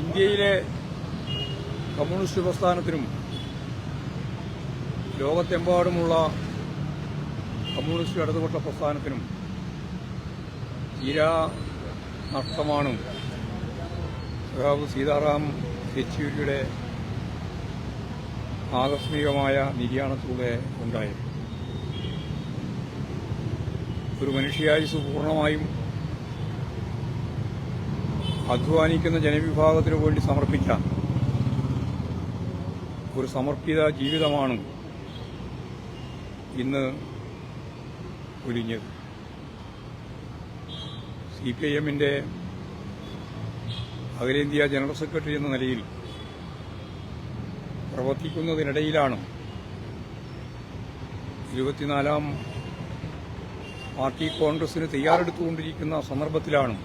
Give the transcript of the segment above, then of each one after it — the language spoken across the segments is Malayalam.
ഇന്ത്യയിലെ കമ്മ്യൂണിസ്റ്റ് പ്രസ്ഥാനത്തിനും ലോകത്തെമ്പാടുമുള്ള കമ്മ്യൂണിസ്റ്റ് ഇടതുപക്ഷ പ്രസ്ഥാനത്തിനും തീരാ നഷ്ടമാണ് സഖാവ് സീതാറാം യെച്ചൂരിയുടെ ആകസ്മികമായ നിര്യാണത്തിലൂടെ ഉണ്ടായത്. ഒരു മനുഷ്യായുസ് പൂർണമായും അധ്വാനിക്കുന്ന ജനവിഭാഗത്തിനു വേണ്ടി സമർപ്പിച്ച ഒരു സമർപ്പിത ജീവിതമാണ് ഇന്ന് ഒലിഞ്ഞത് സി പി ഐ എമ്മിന്റെ അഖിലേന്ത്യാ ജനറൽ സെക്രട്ടറി എന്ന നിലയിൽ പ്രവർത്തിക്കുന്നതിനിടയിലാണ് ഇരുപത്തിനാലാം പാർട്ടി കോൺഗ്രസിന് തയ്യാറെടുത്തുകൊണ്ടിരിക്കുന്ന സന്ദർഭത്തിലാണ്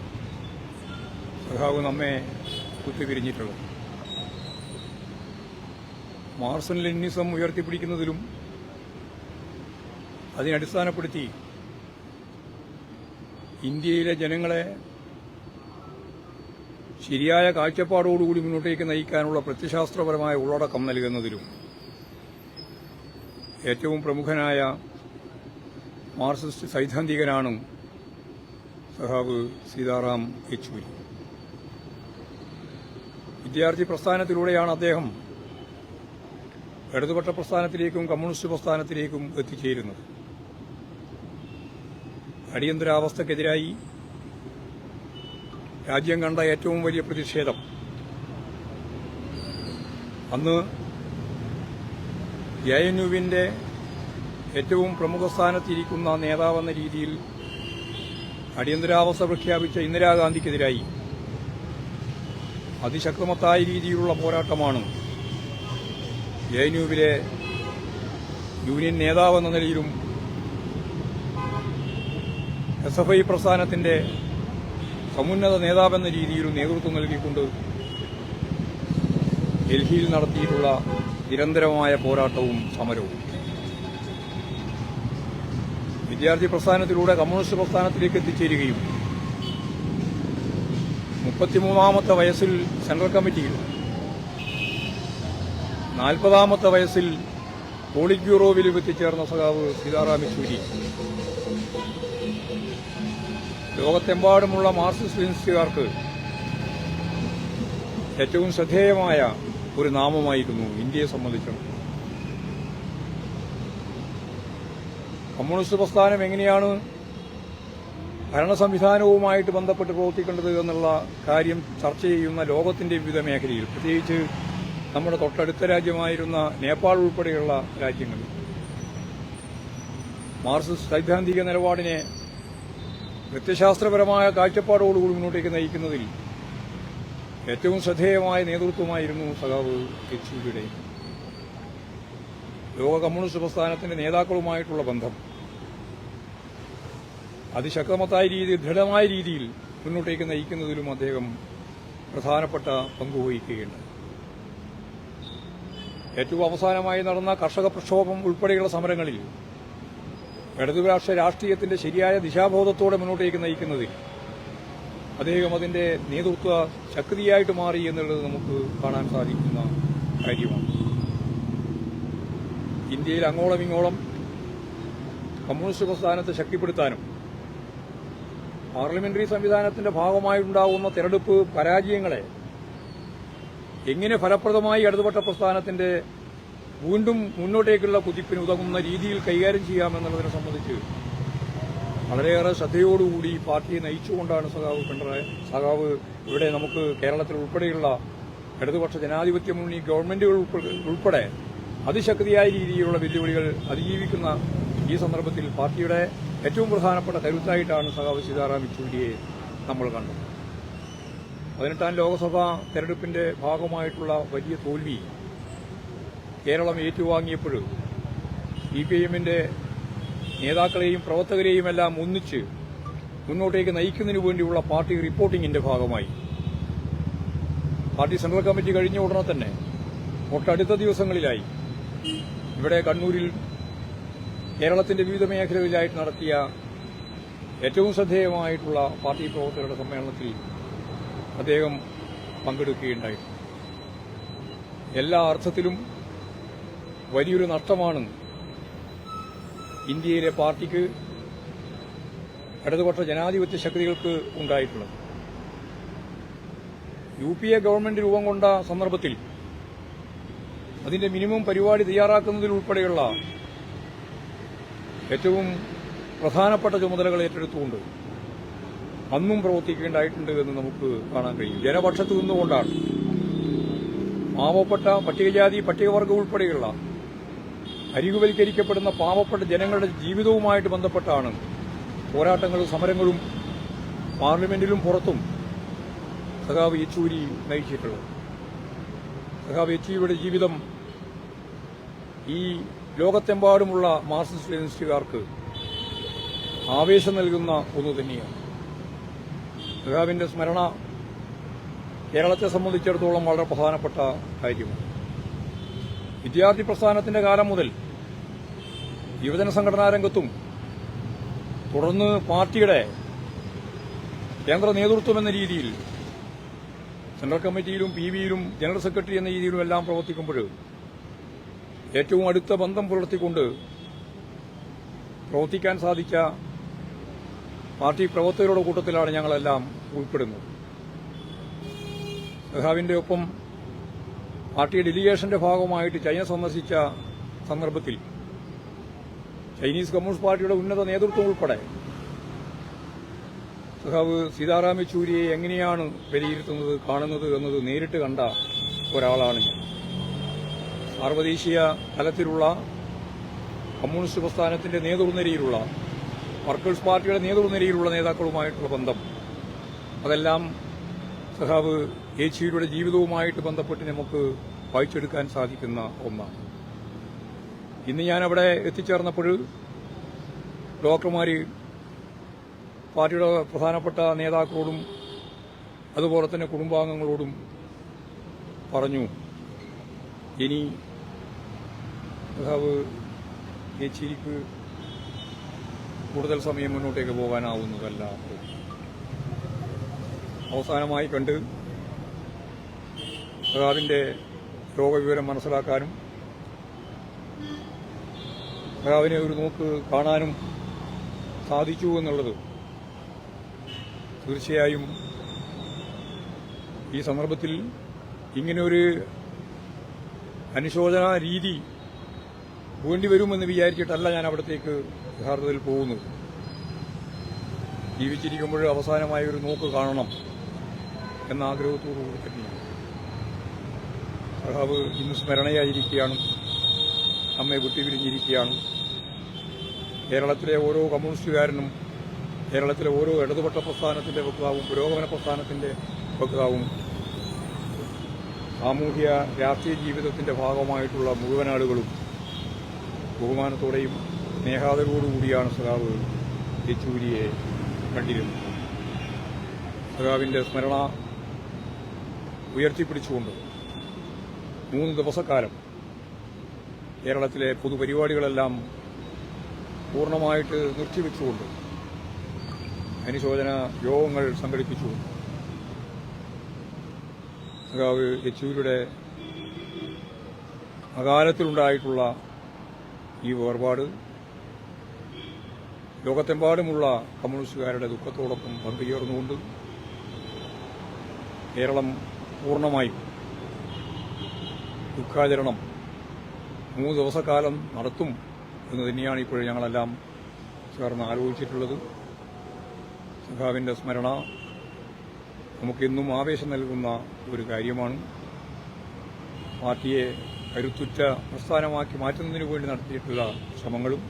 സഖാവ് നമ്മെ കുത്തിപിരിഞ്ഞിട്ടുള്ളത് മാർസൻ ലെന്നിസം ഉയർത്തിപ്പിടിക്കുന്നതിലും അതിനടിസ്ഥാനപ്പെടുത്തി ഇന്ത്യയിലെ ജനങ്ങളെ ശരിയായ കാഴ്ചപ്പാടോടുകൂടി മുന്നോട്ടേക്ക് നയിക്കാനുള്ള പ്രത്യശാസ്ത്രപരമായ ഉള്ളടക്കം നൽകുന്നതിലും ഏറ്റവും പ്രമുഖനായ മാർക്സിസ്റ്റ് സൈദ്ധാന്തികനാണ് സഹാബ് സീതാറാം യെച്ചൂരി. വിദ്യാർത്ഥി പ്രസ്ഥാനത്തിലൂടെയാണ് അദ്ദേഹം ഇടതുപക്ഷ പ്രസ്ഥാനത്തിലേക്കും കമ്മ്യൂണിസ്റ്റ് പ്രസ്ഥാനത്തിലേക്കും എത്തിച്ചേരുന്നത്. അടിയന്തരാവസ്ഥക്കെതിരായി രാജ്യം കണ്ട ഏറ്റവും വലിയ പ്രതിഷേധം. അന്ന് എ എൻ യുവിന്റെ ഏറ്റവും പ്രമുഖ സ്ഥാനത്തിരിക്കുന്ന നേതാവെന്ന രീതിയിൽ അടിയന്തരാവസ്ഥ പ്രഖ്യാപിച്ച ഇന്ദിരാഗാന്ധിക്കെതിരായി അതിശക്തമത്തായ രീതിയിലുള്ള പോരാട്ടമാണ് എ എൻയുവിലെ യൂണിയൻ നേതാവെന്ന നിലയിലും എസ് എഫ് ഐ പ്രസ്ഥാനത്തിന്റെ സമുന്നത നേതാവെന്ന രീതിയിലും നേതൃത്വം നൽകിക്കൊണ്ട് ഡൽഹിയിൽ നടത്തിയിട്ടുള്ള നിരന്തരമായ പോരാട്ടവും സമരവും. വിദ്യാർത്ഥി പ്രസ്ഥാനത്തിലൂടെ കമ്മ്യൂണിസ്റ്റ് പ്രസ്ഥാനത്തിലേക്ക് എത്തിച്ചേരുകയും മുപ്പത്തിമൂന്നാമത്തെ വയസ്സിൽ സെൻട്രൽ കമ്മിറ്റിയിൽ നാൽപ്പതാമത്തെ വയസ്സിൽ പോളിറ്റ് ബ്യൂറോവിൽ എത്തിച്ചേർന്ന സഖാവ് സീതാറാം യെച്ചൂരി. ലോകത്തെമ്പാടുമുള്ള മാർക്സിസ്റ്റ് ലിൻസ്റ്റുകാർക്ക് ഏറ്റവും ശ്രദ്ധേയമായ ഒരു നാമമായിരുന്നു ഇന്ത്യയെ സംബന്ധിച്ചിടത്തോളം. കമ്മ്യൂണിസ്റ്റ് പ്രസ്ഥാനം എങ്ങനെയാണ് ഭരണ സംവിധാനവുമായിട്ട് ബന്ധപ്പെട്ട് പ്രവർത്തിക്കേണ്ടത് എന്നുള്ള കാര്യം ചർച്ച ചെയ്യുന്ന ലോകത്തിന്റെ വിവിധ മേഖലയിൽ പ്രത്യേകിച്ച് നമ്മുടെ തൊട്ടടുത്ത രാജ്യമായിരുന്ന നേപ്പാൾ ഉൾപ്പെടെയുള്ള രാജ്യങ്ങളിൽ മാർക്സിസ്റ്റ് സൈദ്ധാന്തിക നിലപാടിനെ പ്രത്യശാസ്ത്രപരമായ കാഴ്ചപ്പാടോടുകൂടി മുന്നോട്ടേക്ക് നയിക്കുന്നതിൽ ഏറ്റവും ശ്രദ്ധേയമായ നേതൃത്വമായിരുന്നു സഖാവ് യെച്ചൂരിയുടെ ലോക കമ്മ്യൂണിസ്റ്റ് പ്രസ്ഥാനത്തിന്റെ നേതാക്കളുമായിട്ടുള്ള ബന്ധം. അതിശക്തമത്തായ രീതിയിൽ ദൃഢമായ രീതിയിൽ മുന്നോട്ടേക്ക് നയിക്കുന്നതിലും അദ്ദേഹം പ്രധാനപ്പെട്ട പങ്കുവഹിക്കുകയുണ്ട് ഏറ്റവും അവസാനമായി നടന്ന കർഷക പ്രക്ഷോഭം ഉൾപ്പെടെയുള്ള സമരങ്ങളിൽ ഇടതുപക്ഷ രാഷ്ട്രീയത്തിന്റെ ശരിയായ ദിശാബോധത്തോടെ മുന്നോട്ടേക്ക് നയിക്കുന്നതിൽ അദ്ദേഹം അതിന്റെ നേതൃത്വ ശക്തിയായിട്ട് മാറി എന്നുള്ളത് നമുക്ക് കാണാൻ സാധിക്കുന്ന കാര്യമാണ്. ഇന്ത്യയിൽ അങ്ങോളം ഇങ്ങോളം കമ്മ്യൂണിസ്റ്റ് പ്രസ്ഥാനത്തെ ശക്തിപ്പെടുത്താനും പാർലമെന്ററി സംവിധാനത്തിന്റെ ഭാഗമായുണ്ടാകുന്ന തെരഞ്ഞെടുപ്പ് പരാജയങ്ങളെ എങ്ങനെ ഫലപ്രദമായി ഇടതുപക്ഷ പ്രസ്ഥാനത്തിന്റെ വീണ്ടും മുന്നോട്ടേക്കുള്ള കുതിപ്പിന് ഉതകുന്ന രീതിയിൽ കൈകാര്യം ചെയ്യാമെന്നുള്ളതിനെ സംബന്ധിച്ച് വളരെയേറെ ശ്രദ്ധയോടുകൂടി പാർട്ടിയെ നയിച്ചുകൊണ്ടാണ് സഖാവ് പിണറായി സഖാവ് ഇവിടെ നമുക്ക് കേരളത്തിൽ ഉൾപ്പെടെയുള്ള ഇടതുപക്ഷ ജനാധിപത്യ മുന്നണി ഗവൺമെന്റുകൾ ഉൾപ്പെടെ അതിശക്തിയായ രീതിയിലുള്ള വെല്ലുവിളികൾ അതിജീവിക്കുന്ന ഈ സന്ദർഭത്തിൽ പാർട്ടിയുടെ ഏറ്റവും പ്രധാനപ്പെട്ട കരുത്തായിട്ടാണ് സഖാവ് സീതാറാം യെച്ചൂരിയെ നമ്മൾ കണ്ടത്. പതിനെട്ടാം ലോക്സഭാ തെരഞ്ഞെടുപ്പിന്റെ ഭാഗമായിട്ടുള്ള വലിയ തോൽവി കേരളം ഏറ്റുവാങ്ങിയപ്പോൾ സി പി എമ്മിന്റെ നേതാക്കളെയും പ്രവർത്തകരെയുമെല്ലാം ഒന്നിച്ച് മുന്നോട്ടേക്ക് നയിക്കുന്നതിനു വേണ്ടിയുള്ള പാർട്ടി റിപ്പോർട്ടിംഗിന്റെ ഭാഗമായി. പാർട്ടി സെൻട്രൽ കമ്മിറ്റി കഴിഞ്ഞ ഉടനെ തന്നെ തൊട്ടടുത്ത ദിവസങ്ങളിലായി ഇവിടെ കണ്ണൂരിൽ കേരളത്തിന്റെ വിവിധ മേഖലകളിലായിട്ട് നടത്തിയ ഏറ്റവും ശ്രദ്ധേയമായിട്ടുള്ള പാർട്ടി പ്രവർത്തകരുടെ സമ്മേളനത്തിൽ അദ്ദേഹം പങ്കെടുക്കുകയുണ്ടായി. എല്ലാ അർത്ഥത്തിലും വലിയൊരു നഷ്ടമാണ് ഇന്ത്യയിലെ പാർട്ടിക്ക് ഇടതുപക്ഷ ജനാധിപത്യ ശക്തികൾക്ക് ഉണ്ടായിട്ടുള്ളത്. യു പി എ ഗവൺമെന്റ് രൂപം കൊണ്ട സന്ദർഭത്തിൽ അതിന്റെ മിനിമം പരിപാടി തയ്യാറാക്കുന്നതിലുൾപ്പെടെയുള്ള ഏറ്റവും പ്രധാനപ്പെട്ട ചുമതലകൾ ഏറ്റെടുത്തുകൊണ്ട് അന്നും പ്രവർത്തിക്കേണ്ടതായിട്ടുണ്ട് എന്ന് നമുക്ക് കാണാൻ കഴിയും. ജനപക്ഷത്ത് നിന്നുകൊണ്ടാണ്. പാവപ്പെട്ട പട്ടികജാതി പട്ടികവർഗ ഉൾപ്പെടെയുള്ള അരികുവൽക്കരിക്കപ്പെടുന്ന പാവപ്പെട്ട ജനങ്ങളുടെ ജീവിതവുമായിട്ട് ബന്ധപ്പെട്ടാണ് പോരാട്ടങ്ങളും സമരങ്ങളും പാർലമെന്റിലും പുറത്തും സഖാവ് യെച്ചൂരി നയിച്ചിട്ടുള്ളത്. സഖാവ് യെച്ചൂരിയുടെ ജീവിതം ഈ ലോകത്തെമ്പാടുമുള്ള മാർക്സിസ്റ്റ് ലെനിസ്റ്റുകാർക്ക് ആവേശം നൽകുന്ന ഒന്ന് തന്നെയാണ്. നേതാവിന്റെ സ്മരണ കേരളത്തെ സംബന്ധിച്ചിടത്തോളം വളരെ പ്രധാനപ്പെട്ട കാര്യമാണ്. വിദ്യാർത്ഥി പ്രസ്ഥാനത്തിന്റെ കാലം മുതൽ യുവജന സംഘടനാ രംഗത്തും തുടർന്ന് പാർട്ടിയുടെ കേന്ദ്ര നേതൃത്വം എന്ന രീതിയിൽ സെൻട്രൽ കമ്മിറ്റിയിലും പി വിയിലും ജനറൽ സെക്രട്ടറി എന്ന രീതിയിലും എല്ലാം പ്രവർത്തിക്കുമ്പോൾ ഏറ്റവും അടുത്ത ബന്ധം പുലർത്തിക്കൊണ്ട് പ്രവർത്തിക്കാൻ സാധിച്ച പാർട്ടി പ്രവർത്തകരുടെ കൂട്ടത്തിലാണ് ഞങ്ങളെല്ലാം ഉൾപ്പെടുന്നത്. സഹാവിന്റെ ഒപ്പം പാർട്ടി ഡെലിഗേഷന്റെ ഭാഗമായിട്ട് ചൈന സന്ദർശിച്ച സന്ദർഭത്തിൽ ചൈനീസ് കമ്മ്യൂണിസ്റ്റ് പാർട്ടിയുടെ ഉന്നത നേതൃത്വം ഉൾപ്പെടെ സഹാവ് സീതാറാം യെച്ചൂരിയെ എങ്ങനെയാണ് വിലയിരുത്തുന്നത് കാണുന്നത് എന്നത് നേരിട്ട് കണ്ട ഒരാളാണ് ഞാൻ. സാർവദേശീയ തലത്തിലുള്ള കമ്മ്യൂണിസ്റ്റ് പ്രസ്ഥാനത്തിന്റെ നേതൃനിരയിലുള്ള വർക്കേഴ്സ് പാർട്ടിയുടെ നേതൃനിരയിലുള്ള നേതാക്കളുമായിട്ടുള്ള ബന്ധം. അതെല്ലാം സഹാവ് ഏച്ചിയുടെ ജീവിതവുമായിട്ട് ബന്ധപ്പെട്ട് നമുക്ക് വായിച്ചെടുക്കാൻ സാധിക്കുന്ന ഒന്നാണ്. ഇന്ന് ഞാൻ എത്തിച്ചേർന്നപ്പോൾ ഡോക്ടർമാർ പാർട്ടിയുടെ പ്രധാനപ്പെട്ട നേതാക്കളോടും അതുപോലെ തന്നെ കുടുംബാംഗങ്ങളോടും പറഞ്ഞു ഇനി സഖാവ് യേച്ചിരിക്ക് കൂടുതൽ സമയം മുന്നോട്ടേക്ക് പോകാനാവുന്നതല്ല. അവസാനമായി കണ്ട് സഖാവിന്റെ രോഗവിവരം മനസ്സിലാക്കാനും സഖാവിനെ ഒരു നോക്ക് കാണാനും സാധിച്ചു എന്നുള്ളത് തീർച്ചയായും ഈ സന്ദർഭത്തിൽ ഇങ്ങനെ ഒരു അനുശോചന രീതി വേണ്ടിവരുമെന്ന് വിചാരിച്ചിട്ടല്ല ഞാൻ അവിടത്തേക്ക് യഥാർത്ഥത്തിൽ പോകുന്നത്. ജീവിച്ചിരിക്കുമ്പോൾ അവസാനമായ ഒരു നോക്ക് കാണണം എന്ന ആഗ്രഹത്തോടു കൂടി തന്നെയാണ്. സഹാബ് ഇന്ന് സ്മരണയായിരിക്കുകയാണ്. നമ്മെ വിട്ടുപിരിഞ്ഞിരിക്കുകയാണ് കേരളത്തിലെ ഓരോ കമ്മ്യൂണിസ്റ്റുകാരനും കേരളത്തിലെ ഓരോ ഇടതുപക്ഷ പ്രസ്ഥാനത്തിന്റെ വക്താവും പുരോഗമന പ്രസ്ഥാനത്തിന്റെ വക്താവും സാമൂഹ്യ രാഷ്ട്രീയ ജീവിതത്തിന്റെ ഭാഗമായിട്ടുള്ള മുഴുവൻ ആളുകളും ബഹുമാനത്തോടെയും സ്നേഹാദരവോടുകൂടിയാണ് സഖാവ് യെച്ചൂരിയെ കണ്ടിരുന്നത്. സഖാവിന്റെ സ്മരണ ഉയർത്തിപ്പിടിച്ചുകൊണ്ട് മൂന്ന് ദിവസക്കാലം കേരളത്തിലെ പൊതുപരിപാടികളെല്ലാം പൂർണമായിട്ട് നിർത്തിവെച്ചുകൊണ്ട് അനുശോചന യോഗങ്ങൾ സംഘടിപ്പിച്ചുകൊണ്ട് സഖാവ് യെച്ചൂരിയുടെ അകാലത്തിലുണ്ടായിട്ടുള്ള ഈ വേർപാട് ലോകത്തെമ്പാടുമുള്ള കമ്മ്യൂണിസ്റ്റുകാരുടെ ദുഃഖത്തോടൊപ്പം പങ്കുചേർന്നുകൊണ്ട് കേരളം പൂർണമായും ദുഃഖാചരണം മൂന്ന് ദിവസക്കാലം നടത്തും എന്ന് തന്നെയാണ് ഇപ്പോൾ ഞങ്ങളെല്ലാം ചേർന്ന് ആലോചിച്ചിട്ടുള്ളത്. സഖാവിന്റെ സ്മരണ നമുക്കിന്നും ആവേശം നൽകുന്ന ഒരു കാര്യമാണ്. പാർട്ടിയെ കരുത്തുറ്റ പ്രസ്ഥാനമാക്കി മാറ്റുന്നതിനു വേണ്ടി നടത്തിയിട്ടുള്ള ശ്രമങ്ങളും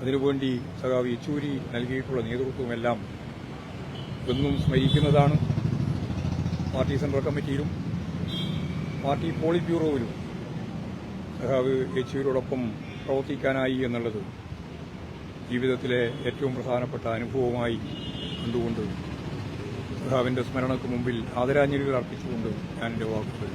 അതിനുവേണ്ടി സഖാവ് യെച്ചൂരി നൽകിയിട്ടുള്ള നേതൃത്വമെല്ലാം എന്നും സ്മരിക്കുന്നതാണ് പാർട്ടി സെൻട്രൽ കമ്മിറ്റിയിലും പാർട്ടി പോളിറ്റ് ബ്യൂറോയിലും സഖാവ് യെച്ചൂരിയോടൊപ്പം പ്രവർത്തിക്കാനായി എന്നുള്ളത് ജീവിതത്തിലെ ഏറ്റവും പ്രധാനപ്പെട്ട അനുഭവമായി കണ്ടുകൊണ്ട് സഖാവിന്റെ സ്മരണക്ക് മുമ്പിൽ ആദരാഞ്ജലികൾ അർപ്പിച്ചുകൊണ്ട് ഞാൻ എന്റെ വാക്കുകൾ